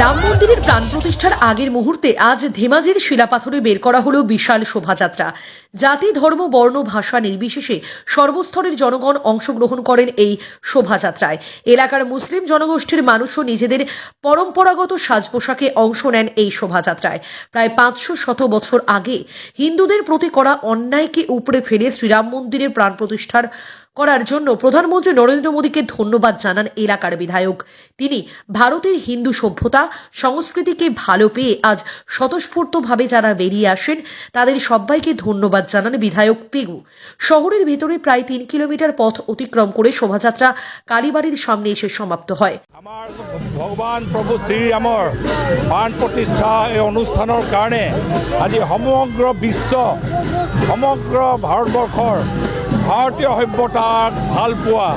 প্রাণ প্রতিষ্ঠার আগের মুহূর্তে আজ ধেমাজির শিলাপাথরে বের করা হলো বিশাল শোভাযাত্রা। জাতি, ধর্ম, বর্ণ, ভাষা নির্বিশেষে সর্বস্তরের জনগণ অংশগ্রহণ করেন এই শোভাযাত্রায়। এলাকার মুসলিম জনগোষ্ঠীর মানুষও নিজেদের পরম্পরাগত সাজ পোশাকে অংশ নেন এই শোভাযাত্রায়। প্রায় পাঁচশো শত বছর আগে হিন্দুদের প্রতি করা অন্যায়কে উপড়ে ফেলে শ্রীরাম মন্দিরের প্রাণ প্রতিষ্ঠার করার জন্য প্রধানমন্ত্রী নরেন্দ্র মোদীকে ধন্যবাদ জানান এলাকার বিধায়ক। তিনি ভারতের হিন্দু সভ্যতা, সংস্কৃতিকে ভালো পেয়ে আজ স্বতঃস্ফূর্তভাবে যারা বেরিয়ে আসেন, তাদের সবাইকে ধন্যবাদ জানান বিধায়ক পেগু। শহরের ভেতরে প্রায় তিন কিলোমিটার পথ অতিক্রম করে শোভাযাত্রা কালীবাড়ির সামনে এসে সমাপ্ত হয়। আমাৰ ভগৱান প্ৰভু শ্ৰীৰামৰ প্ৰাণ প্ৰতিষ্ঠা এই অনুষ্ঠানৰ কাৰণে আজি সমগ্ৰ বিশ্ব, সমগ্ৰ ভাৰতবৰ্ষৰ ভাৰতীয় সভ্যতাক ভালো পোৱা,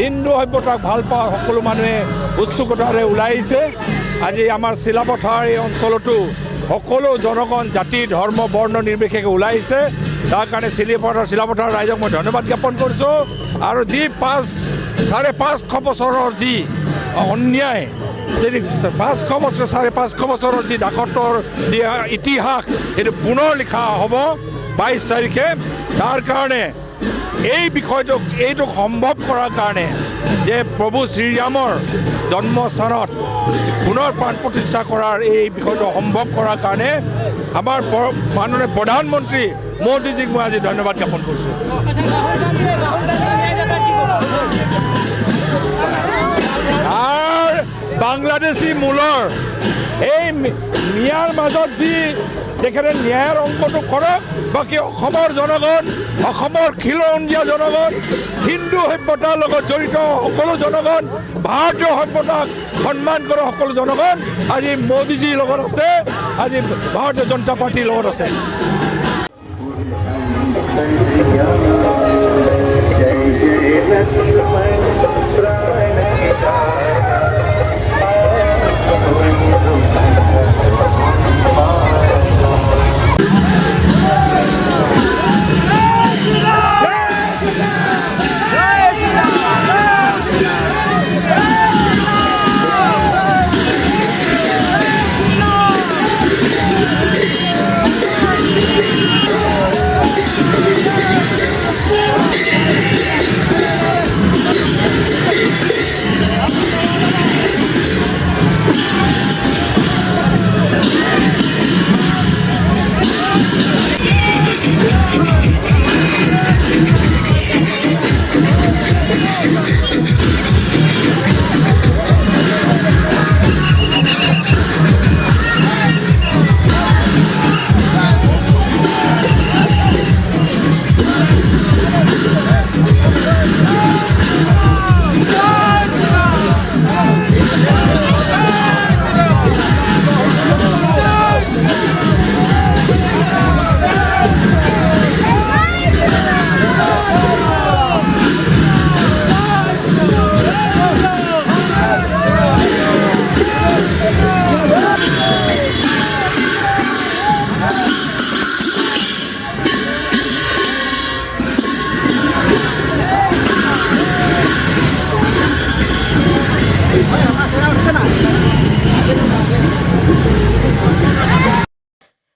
হিন্দু সভ্যতাক ভালো পোৱা সকলো মানুহে উৎসুকতাৰে ওলাই আহিছে। আজি আমাৰ চিলাপথাৰ এই অঞ্চলতো সকলো জনগণ, জাতি, ধৰ্ম, বৰ্ণ নিৰ্বিশেষে ওলাই আহিছে। তাৰ কাৰণে চিলিপথাৰ, চিলাপথাৰ ৰাইজক মই ধন্যবাদ জ্ঞাপন কৰিছোঁ। আৰু যি পাঁচ, চাৰে পাঁচশো বছৰৰ যি অন্যায় পাঁচশো বছৰ, চাৰে পাঁচশো বছৰৰ যি ডাকতৰ যি ইতিহাস, সেইটো পুনৰ লিখা হ'ব। বাইছ তাৰিখে, তাৰ কাৰণে এই বিষয়টোক, এইটোক সম্ভৱ কৰাৰ কাৰণে যে প্ৰভু শ্ৰীৰামৰ জন্মস্থানত পুনৰ প্ৰাণ প্ৰতিষ্ঠা কৰাৰ এই বিষয়টো সম্ভৱ কৰাৰ কাৰণে আমাৰ মাননীয় প্ৰধানমন্ত্ৰী মোদীজীক মই আজি ধন্যবাদ জ্ঞাপন কৰিছোঁ। বাংলাদেশী মূলৰ এই মিয়াৰ মাজত যি তেখেতে ন্যায়ৰ অংকটো কৰক বাকী অসমৰ জনগণ অসমৰ খিলঞ্জীয়া জনগণ হিন্দু সভ্যতাৰ লগত জড়িত সকলো জনগণ ভাৰতীয় সভ্যতাক সন্মান কৰা সকলো জনগণ আজি মোদীজীৰ লগত আছে আজি ভাৰতীয় জনতা পাৰ্টীৰ লগত আছে